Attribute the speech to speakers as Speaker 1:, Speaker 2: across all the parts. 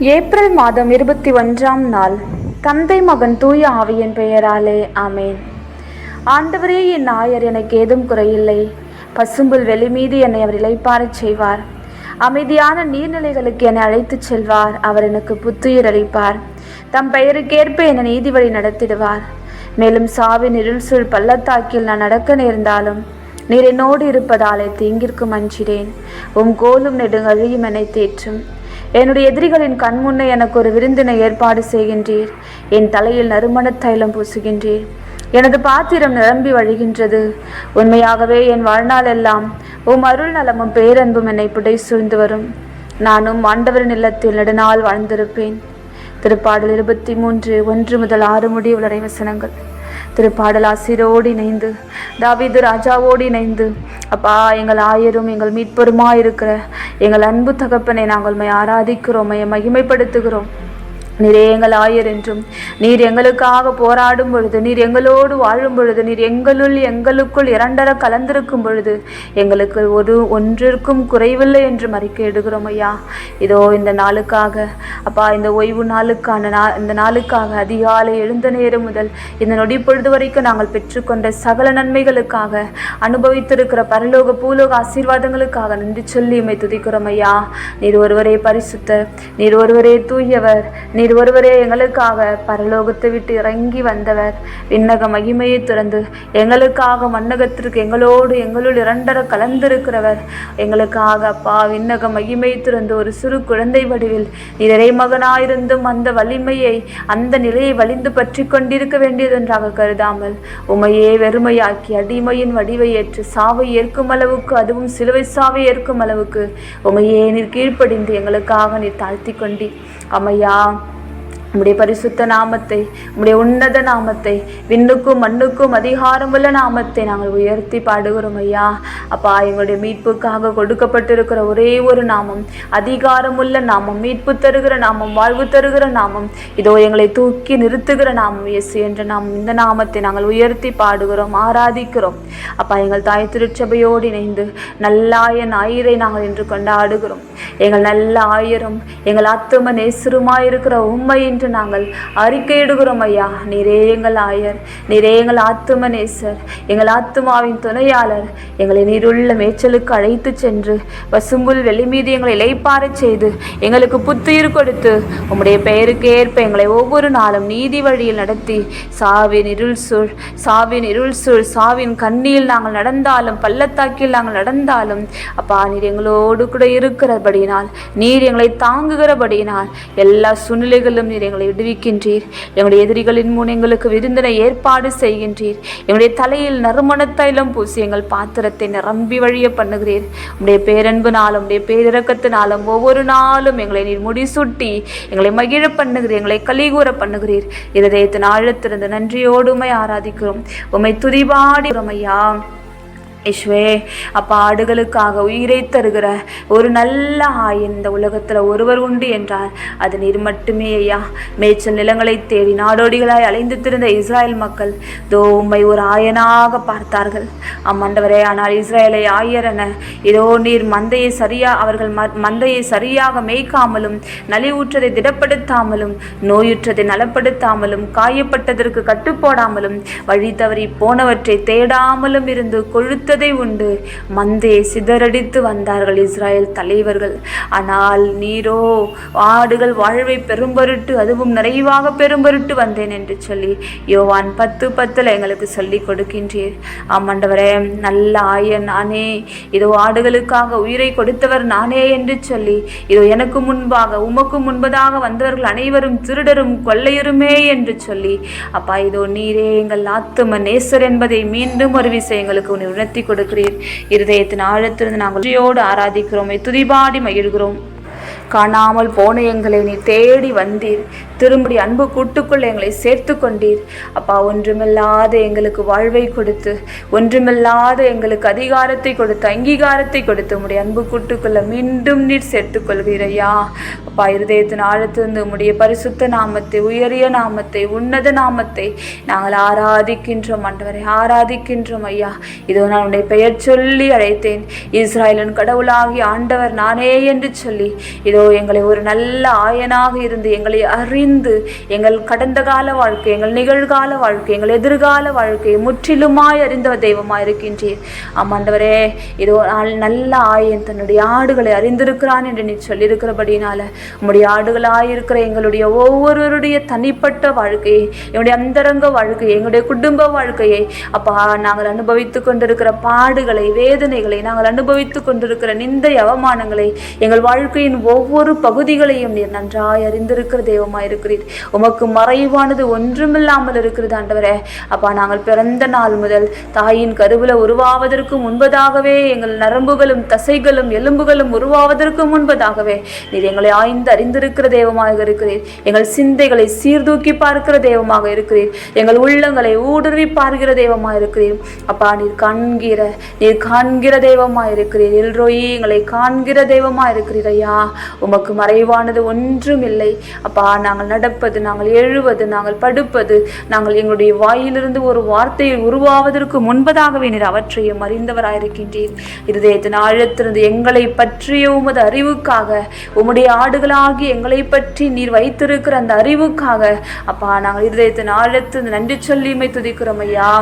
Speaker 1: April மாதம் இருபத்தி ஒன்றாம் நாள். தந்தை மகன் தூய ஆவியின் பெயராலே ஆமேன். ஆண்டவரே என் நாயர் எனக்கு ஏதும் குறையில்லை. பசும்புல் வெளி மீது என்னை அவர் இழைப்பாரச் செய்வார். அமைதியான நீர்நிலைகளுக்கு என்னை அழைத்துச் செல்வார். அவர் எனக்கு புத்துயிர் அளிப்பார். தம் பெயருக்கேற்ப என்னை நீதி வழி நடத்திடுவார். மேலும் சாவின் இருள் சூழ் பள்ளத்தாக்கில் நான் நடக்க நேர்ந்தாலும் நீர் என்னோடு இருப்பதாலே தீங்கிற்கும் அஞ்சிடேன் உம் கோலும் நெடுங்கழியும் என்னை தேற்றும். என்னுடைய எதிரிகளின் கண்முன்னே எனக்கு ஒரு விருந்தினை ஏற்பாடு செய்கின்றீர். என் தலையில் நறுமணத் தைலம் பூசுகின்றீர். எனது பாத்திரம் நிரம்பி வழிகின்றது. உண்மையாகவே என் வாழ்நாள் எல்லாம் உம் அருள் நலமும் பேரன்பும் என்னை புடை சூழ்ந்து வரும். நானும் ஆண்டவரின் இல்லத்தில் நெடுநாள் வாழ்ந்திருப்பேன். திருப்பாடல் இருபத்தி மூன்று ஒன்று முதல் ஆறு முடி உள்ள வசனங்கள். திருப்பாடல் ஆசிரோடு இணைந்து தாவிது ராஜாவோடு இணைந்து அப்பா எங்கள் ஆயரும் எங்கள் மீட்பருமா இருக்கிற எங்கள் அன்பு தகப்பனை நாங்கள் ஆராதிக்கிறோம் மகிமைப்படுத்துகிறோம். நீர் எங்கள் ஆயர் என்றும். நீர் எங்களுக்காக போராடும் பொழுது நீர் எங்களோடு வாழும் பொழுது நீர் எங்களுள் எங்களுக்குள் இரண்டர கலந்திருக்கும் பொழுது எங்களுக்கு ஒரு ஒன்றிற்கும் குறைவில்லை என்று அறிக்கையிடுகிறோம் ஐயா. இதோ இந்த நாளுக்காக அப்பா இந்த ஓய்வு நாளுக்கான நா இந்த நாளுக்காக அதிகாலை எழுந்த நேரம் முதல் இந்த நொடி பொழுது வரைக்கும் நாங்கள் பெற்றுக்கொண்ட சகல நன்மைகளுக்காக அனுபவித்திருக்கிற பரலோக பூலோக ஆசீர்வாதங்களுக்காக நன்றி சொல்லி துதிக்கிறோம் ஐயா. நீர் ஒருவரே பரிசுத்த நீர் ஒருவரே தூயவர் நீர் ஒருவரே எங்களுக்காக பரலோகத்தை விட்டு இறங்கி வந்தவர். விண்ணக மகிமையை துறந்து எங்களுக்காக மன்னகத்திற்கு எங்களோடு எங்களுள் இரண்டர கலந்திருக்கிறவர். எங்களுக்காக அப்பா விண்ணக மகிமையை துறந்து ஒரு சிறு குழந்தை வடிவில் நீர் இறைமகனாயிருந்தும் அந்த வலிமையை அந்த நிலையை வலிந்து பற்றி கொண்டிருக்க வேண்டியதென்றாக கருதாமல் உமையே வெறுமையாக்கி அடிமையின் வடிவை ஏற்று சாவை ஏற்கும் அளவுக்கு அதுவும் சிலுவை சாவை ஏற்கும் அளவுக்கு உமையே நீர் கீழ்ப்படிந்து எங்களுக்காக நீர் தாழ்த்தி கொண்டி. அம்மையா உம்முடைய பரிசுத்த நாமத்தை உம்முடைய உன்னத நாமத்தை விண்ணுக்கும் மண்ணுக்கும் அதிகாரமுள்ள நாமத்தை நாங்கள் உயர்த்தி பாடுகிறோம் ஐயா. அப்பா எங்களுடைய மீட்புக்காக கொடுக்கப்பட்டிருக்கிற ஒரே ஒரு நாமம் அதிகாரமுள்ள நாமம் மீட்பு தருகிற நாமம் வாழ்வு தருகிற நாமம் இதோ எங்களை தூக்கி நிறுத்துகிற நாமம் இயேசு என்ற நாமம் இந்த நாமத்தை நாங்கள் உயர்த்தி பாடுகிறோம் ஆராதிக்கிறோம். அப்பா எங்கள் தாய் திருச்சபையோடு இணைந்து நல்லாய ஞாயிறை நாங்கள் இன்று கொண்டாடுகிறோம். எங்கள் நல்ல ஆயிரம் எங்கள் ஆத்தும நேசருமாயிருக்கிற உண்மையின் என்று நாங்கள் அறிக்கையிடுகிறோம் ஐயா. நீரே எங்கள் ஆயர் நீரே எங்கள் ஆத்தும நேசர் எங்கள் ஆத்துமாவின் துணையாளர் எங்களை நீருள்ள மேய்ச்சலுக்கு அழைத்து சென்று பசும்புல் வெளி மீது எங்களை இலைப்பாறச் செய்து எங்களுக்கு புத்துயிர் கொடுத்து உம்முடைய பெயருக்கு ஏற்ப எங்களை ஒவ்வொரு நாளும் நீதி வழியில் நடத்தி சாவின் இருள் சூழ் சாவின் இருள் சூழ் சாவின் கண்ணியில் நாங்கள் நடந்தாலும் பள்ளத்தாக்கில் நாங்கள் நடந்தாலும் அப்பா நீர் எங்களோடு கூட இருக்கிறபடியினால் நீர் எங்களை தாங்குகிறபடியினால் எல்லா சூழ்நிலைகளும் நீர் எங்களை விடுவிக்கின்றீர். எங்களுடைய எதிரிகளின் முன் எங்களுக்கு விருந்தினை ஏற்பாடு செய்கின்றீர். எங்களுடைய தலையில் நறுமண தைலம் பூசி எங்கள் பாத்திரத்தை நிரம்பி வழிய பண்ணுகிறீர். உடைய பேரன்புனாலும் உடைய பேரிறக்கத்தினாலும் ஒவ்வொரு நாளும் எங்களை நீர் முடிசூட்டி எங்களை மகிழ பண்ணுகிறீர் எங்களை கலிகூற பண்ணுகிறீர். இருதயத்தின் ஆழத்திலிருந்து நன்றியோடு உம்மை ஆராதிக்கிறோம். உமை துதிபாடி ஐயா. யேசுவே அப்பா ஆடுகளுக்காக உயிரை தருகிற ஒரு நல்ல ஆய் இந்த உலகத்தில் ஒருவர் உண்டு என்றால் அது நீர் மட்டுமே ஐயா. மேய்ச்சல் நிலங்களை தேடி நாடோடிகளாய் அலைந்து திருந்த இஸ்ராயல் மக்கள் தோ உம்மை ஒரு ஆயனாக பார்த்தார்கள். அம்மண்டவரே ஆனால் இஸ்ராயலை என இதோ நீர் மந்தையை சரியா அவர்கள் ம- மந்தையை சரியாக மேய்க்காமலும் நலிவுற்றதை திடப்படுத்தாமலும் நோயுற்றதை நலப்படுத்தாமலும் காயப்பட்டதற்கு கட்டுப்போடாமலும் வழி தவறி போனவற்றை தேடாமலும் இருந்து கொழுத்ததை உண்டு. மந்தே சிதறடித்து வந்தார்கள் இஸ்ராயல் தலைவர்கள். ஆனால் நீரோ ஆடுகள் வாழ்வை பெரும்பொருட்டு அதுவும் நிறைவாக பெரும்பொருட்டு வந்தேன் என்று சொல்லி யோவான் பத்து பத்தில் எங்களுக்கு சொல்லி கொடுக்கின்றீர். ஆமாண்டவரே நல்ல ஆயன் நானே. இதோ ஆடுகளுக்காக உயிரை கொடுத்தவர் நானே என்று சொல்லி இதோ எனக்கு முன்பாக உமக்கு முன்பதாக வந்தவர்கள் அனைவரும் திருடரும் கொள்ளையருமே என்று சொல்லி அப்பா இதோ நீரே எங்கள் ஆத்தும நேசர் என்பதை மீண்டும் ஒரு விஷயம் எங்களுக்கு உணர்த்தி உணர்த்தி கொடுக்கிறீர். இருதயத்தின் ஆழத்திலிருந்து நாங்கள் நன்றியோடு ஆராதிக்கிறோம். துதிபாடி மகிழ்கிறோம். காணாமல் போன எங்களை நீ தேடி வந்தீர். திரும்படி அன்பு கூட்டுக்குள் எங்களை சேர்த்து கொண்டீர். அப்பா ஒன்றுமில்லாத எங்களுக்கு வாழ்வை கொடுத்து ஒன்றுமில்லாத எங்களுக்கு அதிகாரத்தை கொடுத்து அங்கீகாரத்தை கொடுத்து உம்முடைய அன்பு கூட்டுக்குள்ள மீண்டும் நீர் சேர்த்துக் கொள்வீரையா. அப்பா இருதயத்தின் ஆழத்திலிருந்து உம்முடைய பரிசுத்த நாமத்தை உயரிய நாமத்தை உன்னத நாமத்தை நாங்கள் ஆராதிக்கின்றோம். ஆண்டவரை ஆராதிக்கின்றோம் ஐயா. இதோ நான் உன்னை பெயர் சொல்லி அழைத்தேன். இஸ்ராயலின் கடவுளாகி ஆண்டவர் நானே என்று சொல்லி இதோ எங்களை ஒரு நல்ல ஆயனாக இருந்து எங்களை அறிந்து எங்கள் கடந்த கால வாழ்க்கை எங்கள் நிகழ்கால வாழ்க்கை எங்கள் எதிர்கால வாழ்க்கை முற்றிலுமாய் அறிந்த தெய்வமாக இருக்கின்றீர். ஆமாண்டவரே இதோ நாள் நல்ல ஆயன் தன்னுடைய ஆடுகளை அறிந்திருக்கிறான் என்று நீ சொல்லியிருக்கிறபடினால உம்முடைய ஆடுகளாயிருக்கிற எங்களுடைய ஒவ்வொருவருடைய தனிப்பட்ட வாழ்க்கையை எங்களுடைய அந்தரங்க வாழ்க்கையை எங்களுடைய குடும்ப வாழ்க்கையை அப்பா நாங்கள் அனுபவித்துக் கொண்டிருக்கிற பாடுகளை வேதனைகளை நாங்கள் அனுபவித்துக் கொண்டிருக்கிற நிந்தை அவமானங்களை எங்கள் வாழ்க்கையின் ஒவ்வொரு பகுதிகளையும் நீர் நன்றாய் அறிந்திருக்கிற தெய்வமாய் இருக்கிறீர். உமக்கு மறைவானது ஒன்றுமில்லாமல் இருக்கிறது ஆண்டவரே. அப்பா நாங்கள் பிறந்த நாள் முதல் தாயின் கருவில உருவாவதற்கு முன்பதாகவே எங்கள் நரம்புகளும் தசைகளும் எலும்புகளும் உருவாவதற்கு முன்பதாகவே நீர் எங்களை ஆய்ந்து அறிந்திருக்கிற தெய்வமாக இருக்கிறீர். எங்கள் சிந்தைகளை சீர்தூக்கி பார்க்கிற தெய்வமாக இருக்கிறீர். எங்கள் உள்ளங்களை ஊடுருவி பார்க்கிற தெய்வமாக இருக்கிறீர். அப்பா நீர் காண்கிற நீர் காண்கிற தெய்வமாக இருக்கிறீர். எல்ரோயி எங்களை காண்கிற தெய்வமாக இருக்கிறீர் ஐயா. உமக்கு மறைவானது ஒன்றும் இல்லை அப்பா நாங்கள் நடப்பது நாங்கள் எழுவது நாங்கள் படுப்பது நாங்கள் எங்களுடைய வாயிலிருந்து ஒரு வார்த்தையை உருவாவதற்கு முன்பதாகவே நீர் அவற்றையும் அறிந்தவராயிருக்கின்றீர். இருதயத்தின் ஆழத்திலிருந்து எங்களை பற்றிய உமது அறிவுக்காக உம்முடைய ஆடுகளாகி எங்களை பற்றி நீர் வைத்திருக்கிற அந்த அறிவுக்காக அப்பா நாங்கள் இருதயத்தின் ஆழத்திலிருந்து நன்றி சொல்லிமை துதிக்கிறோம் ஐயா.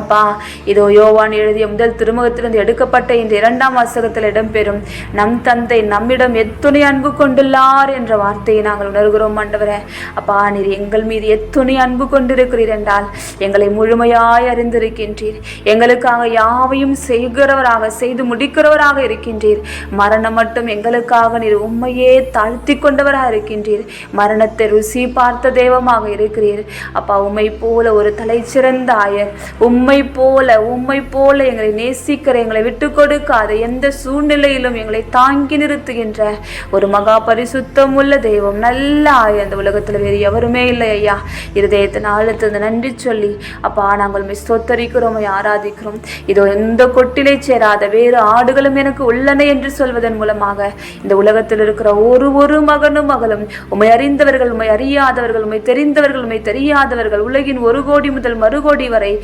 Speaker 1: அப்பா இதோ யோவான் எழுதிய முதல் திருமுகத்திலிருந்து எடுக்கப்பட்ட இந்த இரண்டாம் வாசகத்தில் இடம்பெறும் நம் தந்தை நம்மிடம் எத்துணை அன்பு கொண்டுள்ளார் என்ற வார்த்தையை நாங்கள் உணர்கிறோம் ஆண்டவரே. அப்பா நீர் எங்கள் மீது எத்துணை அன்பு கொண்டிருக்கிறீர் என்றால் எங்களை முழுமையாய் அறிந்திருக்கின்றீர். எங்களுக்காக யாவையும் செய்கிறவராக செய்து முடிக்கிறவராக இருக்கின்றீர். மரணம் மட்டும் எங்களுக்காக நீர் உண்மையே தாழ்த்தி கொண்டவராக இருக்கின்றீர். மரணத்தை ருசி பார்த்த தெய்வமாக இருக்கிறீர். அப்பா உம்மை போல ஒரு தலைச்சிறந்த ஆயர் உம்மை போல உம்மை போல எங்களை நேசிக்கிற எங்களை விட்டு கொடுக்காத எந்த சூழ்நிலையிலும் எங்களை தாங்கி நிறுத்துகின்ற ஒரு மகா பரிசுத்தம் உள்ள தெய்வம் நல்லா அந்த உலகத்தில் வேறு எவருமே இல்லை ஐயா. இருதயத்தின் ஆழத்திலிருந்து நன்றி சொல்லி அப்பா நாங்கள் உம்மை சொத்தரிக்கிறோம் ஆராதிக்கிறோம். இதோ எந்த கொட்டிலை சேராத வேறு ஆடுகளும் எனக்கு உள்ளன என்று சொல்வதன் மூலமாக இந்த உலகத்தில் இருக்கிற ஒரு ஒரு மகனும் மகளும் உம்மை அறிந்தவர்கள் உம்மை அறியாதவர்கள் உம்மை தெரிந்தவர்கள் உண்மை தெரியாதவர்கள் உலகின் ஒரு கோடி முதல் மறுகோடி வரை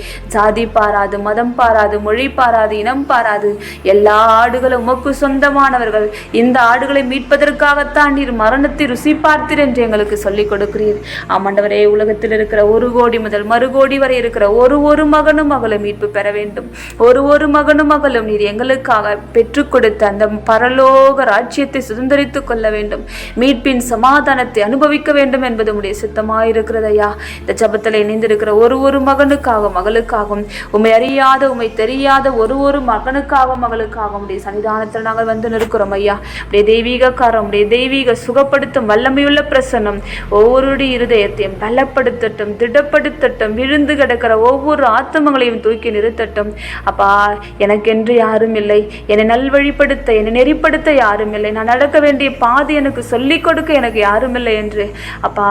Speaker 1: ஜாதி பாராது மதம் பாராது மொழி பாராது இனம் பாராது. எல்லா ஆடுகளும் உமக்கு சொந்தமானவர்கள். இந்த ஆடுகளை மீட்பதற்காகத்தான் நீர் மரணத்தை ருசி பார்த்தீர் என்று எங்களுக்கு சொல்லிக் கொடுக்கிறீர். ஆமாண்டவரே உலகத்தில் இருக்கிற ஒரு கோடி முதல் மறுகோடி வரை இருக்கிற ஒரு ஒரு மகனும் மகளும் மீட்பு பெற வேண்டும். ஒரு ஒரு மகனும் மகளும் நீர் எங்களுக்காக பெற்றுக் கொடுத்த அந்த பரலோக ராஜ்யத்தை சுதந்திரித்துக் கொள்ள வேண்டும். மீட்பின் சமாதானத்தை அனுபவிக்க வேண்டும் என்பது உடைய சித்தமாயிருக்கிறதையா இந்த ஜபத்தில் இணைந்திருக்கிற ஒரு ஒரு மகனுக்காக மகளுக்காக மகளுக்காகவும் உண்மை அறியாத உண்மை தெரியாத ஒரு ஒரு மகனுக்காக மகளுக்காகவும் உடைய சன்னிதானத்தில் நாங்கள் வந்து நிற்கிறோம் ஐயா. உடைய தெய்வீக காரம் உடைய தெய்வீக சுகப்படுத்தும் வல்லமையுள்ள பிரசன்னம் ஒவ்வொருடைய இருதயத்தையும் பலப்படுத்தட்டும் திடப்படுத்தட்டும் விழுந்து கிடக்கிற ஒவ்வொரு ஆத்தமங்களையும் தூக்கி நிறுத்தட்டும். அப்பா எனக்கென்று யாரும் இல்லை. என்னை நல்வழிப்படுத்த என்னை நெறிப்படுத்த யாரும் இல்லை. நான் நடக்க வேண்டிய பாதை எனக்கு சொல்லிக் கொடுக்க எனக்கு யாரும் இல்லை என்று. அப்பா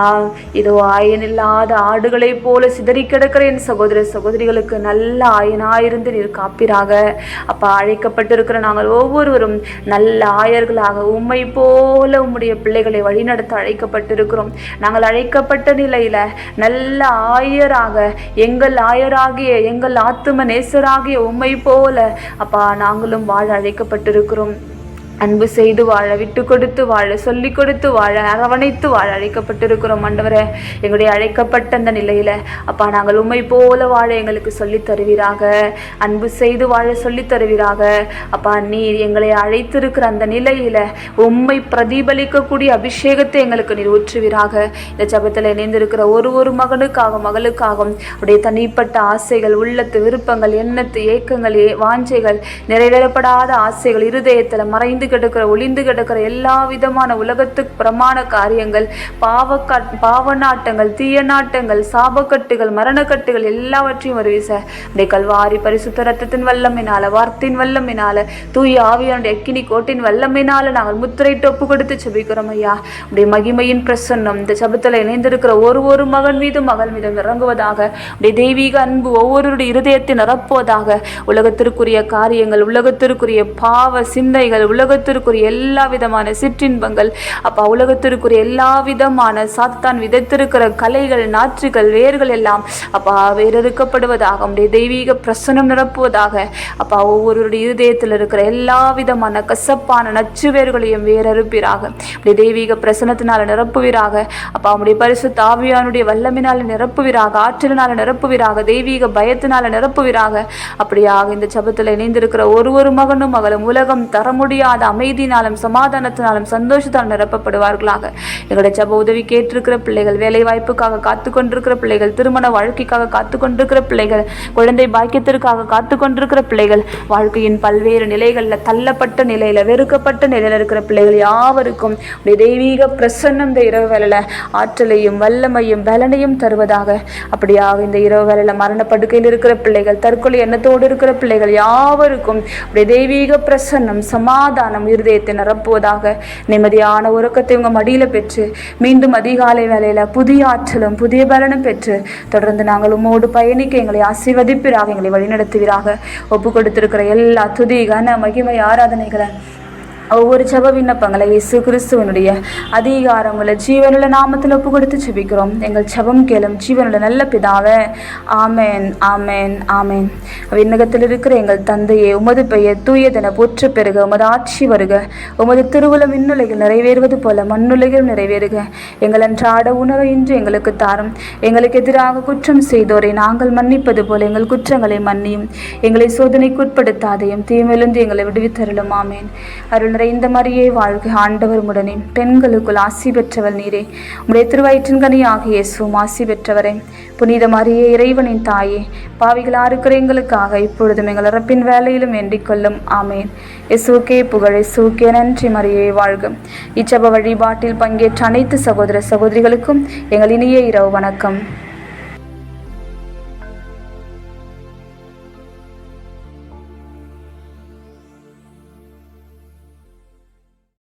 Speaker 1: இதோ ஆயனில்லாத ஆடுகளைப் போல சிதறி கிடக்கிற என் சகோதர சகோதரிகளுக்கு நல்ல ஆயனாயிருந்து நீர் காப்பீராக. அப்பா அழைக்கப்பட்டிருக்கிற நாங்கள் ஒவ்வொருவரும் நல்ல ஆயர்களாக உம்மை போல உம்முடைய பிள்ளைகளை வழிநடத்த அழைக்கப்பட்டிருக்கிறோம். நாங்கள் அழைக்கப்பட்ட நிலையில நல்ல ஆயராக எங்கள் ஆயராகிய எங்கள் ஆத்தும நேசராகிய உம்மை போல அப்பா நாங்களும் வாழ அழைக்கப்பட்டிருக்கிறோம். அன்பு செய்து வாழ விட்டு கொடுத்து வாழ சொல்லி கொடுத்து வாழ அரவணைத்து வாழ அழைக்கப்பட்டிருக்கிறோம் ஆண்டவரே. எங்களுடைய அழைக்கப்பட்ட அந்த நிலையில அப்பா நாங்கள் உண்மை போல வாழ எங்களுக்கு சொல்லித் தருவீராக. அன்பு செய்து வாழ சொல்லித் தருவீராக. அப்பா நீர் எங்களை அழைத்திருக்கிற அந்த நிலையில உண்மை பிரதிபலிக்கக்கூடிய அபிஷேகத்தை எங்களுக்கு நீர் ஊற்றுவீராக. இந்த ஜபத்தில் இணைந்திருக்கிற ஒரு ஒரு மகனுக்காக மகளுக்காகவும் உடைய தனிப்பட்ட ஆசைகள் உள்ளத்து விருப்பங்கள் எண்ணத்து ஏக்கங்கள் வாஞ்சைகள் நிறைவேறப்படாத ஆசைகள் இருதயத்தில் மறைந்து கிடக்கிற ஒளிந்து கிடக்கிற எல்லா விதமான உலகத்துக்கு பிரமாண காரியங்கள் பாவ பாவ நாட்டங்கள் தீய நாட்டங்கள் சாபக்கட்டுகள் மரணக்கட்டுகள் எல்லாவற்றையும் ஒரு வீச உடைய கல்வாரி பரிசுத்த ரத்தத்தின் வல்லமினால வார்த்தையின் வல்லமினால தூய ஆவியானுடைய அக்கினி கோட்டின் வல்லமினால நாங்கள் முத்திரைட்டு ஒப்பு கொடுத்து செபிக்கிறோம் ஐயா. உடைய மகிமையின் பிரசன்னம் இந்த சபத்தில் இணைந்திருக்கிற ஒரு ஒரு மகன் மீதும் மகள் மீதும் இறங்குவதாக உடைய தெய்வீக அன்பு ஒவ்வொருடைய இருதயத்தை நிரப்புவதாக உலகத்திற்குரிய காரியங்கள் உலகத்திற்குரிய பாவ சிந்தைகள் உலக உலகத்திற்குரிய எல்லா விதமான சிற்றின்பங்கள் அப்பா உலகத்திற்குரிய எல்லா விதமான சாத்தான் விதைத்திருக்கிற கலைகள் நாற்றுகள் வேர்கள் எல்லாம் அப்பா வேறறுக்கப்படுவதாக உடைய தெய்வீக பிரசனம் நிரப்புவதாக அப்பா ஒவ்வொருடைய இருதயத்தில் இருக்கிற எல்லா விதமான கசப்பான நச்சு வேர்களையும் வேறறுப்பீராக அப்படி தெய்வீக பிரசனத்தினால நிரப்புவீராக. அப்பா உடைய பரிசு தாவியானுடைய வல்லமினால நிரப்புவீராக. ஆற்றலினால நிரப்புவீராக. தெய்வீக பயத்தினால நிரப்புவீராக. அப்படியாக இந்த ஜபத்தில் இணைந்திருக்கிற ஒரு ஒரு மகனும் மகளும் உலகம் தர முடியாத அமைதியினாலும் சமாதானத்தினாலும் சந்தோஷத்தால் நிரப்பப்படுவார்களாக. எங்களுடைய ஜப உதவி கேட்டிருக்கிற பிள்ளைகள் வேலை வாய்ப்புக்காக காத்து கொண்டிருக்கிற பிள்ளைகள் திருமண வாழ்க்கைக்காக காத்து கொண்டிருக்கிற பிள்ளைகள் குழந்தை பாக்கியத்திற்காக காத்து கொண்டிருக்கிற பிள்ளைகள் வாழ்க்கையின் பல்வேறு நிலைகளில் தள்ளப்பட்ட நிலையில வெறுக்கப்பட்ட நிலையில இருக்கிற பிள்ளைகள் யாவருக்கும் தெய்வீக பிரசன்னம் இந்த இரவு வேலையில ஆற்றலையும் வல்லமையும் பலனையும் தருவதாக. அப்படியாக இந்த இரவு வேலையில மரண படுக்கையில் இருக்கிற பிள்ளைகள் தற்கொலை எண்ணத்தோடு இருக்கிற பிள்ளைகள் யாவருக்கும் தெய்வீக பிரசன்னம் சமாதானம் இருதயத்தை நிரப்புவதாக நிம்மதியான உறக்கத்தை உங்கள் மடியில பெற்று மீண்டும் அதிகாலை வேலையில புதிய ஆற்றலும் புதிய பலனும் பெற்று தொடர்ந்து நாங்கள் உம்மோடு பயணிக்க எங்களை ஆசீர்வதிப்பிறாக எங்களை வழிநடத்துவீராக. ஒப்பு கொடுத்திருக்கிற எல்லா துதி கன மகிமை ஆராதனைகளை ஒவ்வொரு ஜப விண்ணப்பங்களை இயேசு கிறிஸ்துவனுடைய அதிகாரமுள்ள ஜீவனுள்ள நாமத்தில் ஒப்பு கொடுத்து ஜெபிக்கிறோம். எங்கள் ஜபம் கேளும் ஜீவனுள்ள நல்ல பிதாவே ஆமேன் ஆமேன் ஆமேன். விண்ணகத்தில் இருக்கிற எங்கள் தந்தையே உமது பெயர் தூயதென போற்று பெருக உமது ஆட்சி வருக. உமது திருவுளம் விண்ணுலகில் நிறைவேறுவது போல மண்ணுலகில் நிறைவேறுக. எங்கள் அன்றாட உணவை இன்று எங்களுக்கு தாரும். எங்களுக்கு எதிராக குற்றம் செய்தோரை நாங்கள் மன்னிப்பது போல எங்கள் குற்றங்களை மன்னியும். எங்களை சோதனைக்குட்படுத்தாதையும் தீமையிலிருந்து எங்களை விடுவித்தருளும். ஆமேன். அருள் இந்த மாரியே வாழ்க. ஆண்டவர் உடனே பெண்களுக்குள் ஆசி பெற்றவள் நீரே. உடைய திருவயிற்றின் கனி இயேசுவும் ஆசி பெற்றவரே. புனித மாதிரியே இறைவனின் தாயே. பாவிகளாக இருக்கிற எங்களுக்காக இப்பொழுதும் எங்கள் இறப்பின் வேலையிலும் வேண்டிக்கொள்ளும் ஆமேன். இயேசுக்கே புகழே சுகே நன்றி மறியே வாழ்க. இச்சப வழிபாட்டில் பங்கேற்ற அனைத்து சகோதர சகோதரிகளுக்கும் எங்கள் இனிய இரவு வணக்கம்.